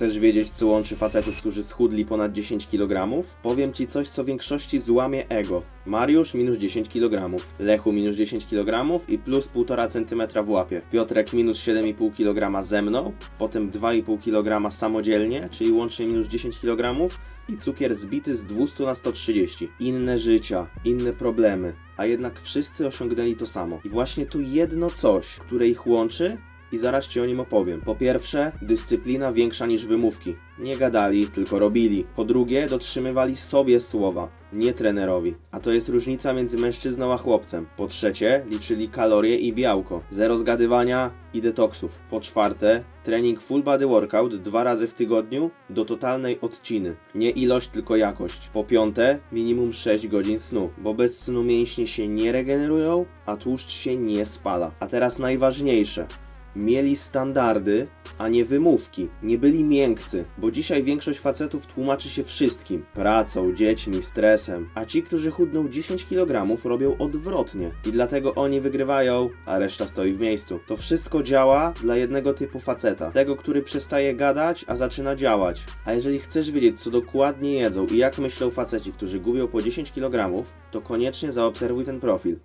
Chcesz wiedzieć, co łączy facetów, którzy schudli ponad 10 kg? Powiem ci coś, co większości złamie ego. Mariusz minus 10 kg, Lechu minus 10 kg i plus 1,5 cm w łapie. Piotrek minus 7,5 kg ze mną, potem 2,5 kg samodzielnie, czyli łącznie minus 10 kg i cukier zbity z 200 na 130. Inne życia, inne problemy, a jednak wszyscy osiągnęli to samo. I właśnie tu jedno coś, które ich łączy, i zaraz ci o nim opowiem. Po pierwsze, dyscyplina większa niż wymówki. Nie gadali, tylko robili. Po drugie, dotrzymywali sobie słowa, nie trenerowi. A to jest różnica między mężczyzną a chłopcem. Po trzecie, liczyli kalorie i białko. Zero zgadywania i detoksów. Po czwarte, trening full body workout dwa razy w tygodniu do totalnej odciny. Nie ilość, tylko jakość. Po piąte, minimum 6 godzin snu, bo bez snu mięśnie się nie regenerują, a tłuszcz się nie spala. A teraz najważniejsze mieli standardy, a nie wymówki. Nie byli miękcy, bo dzisiaj większość facetów tłumaczy się wszystkim: pracą, dziećmi, stresem, a ci, którzy chudną 10 kg, robią odwrotnie. I dlatego oni wygrywają, a reszta stoi w miejscu. To wszystko działa dla jednego typu faceta: tego, który przestaje gadać, a zaczyna działać. A jeżeli chcesz wiedzieć, co dokładnie jedzą i jak myślą faceci, którzy gubią po 10 kg, to koniecznie zaobserwuj ten profil.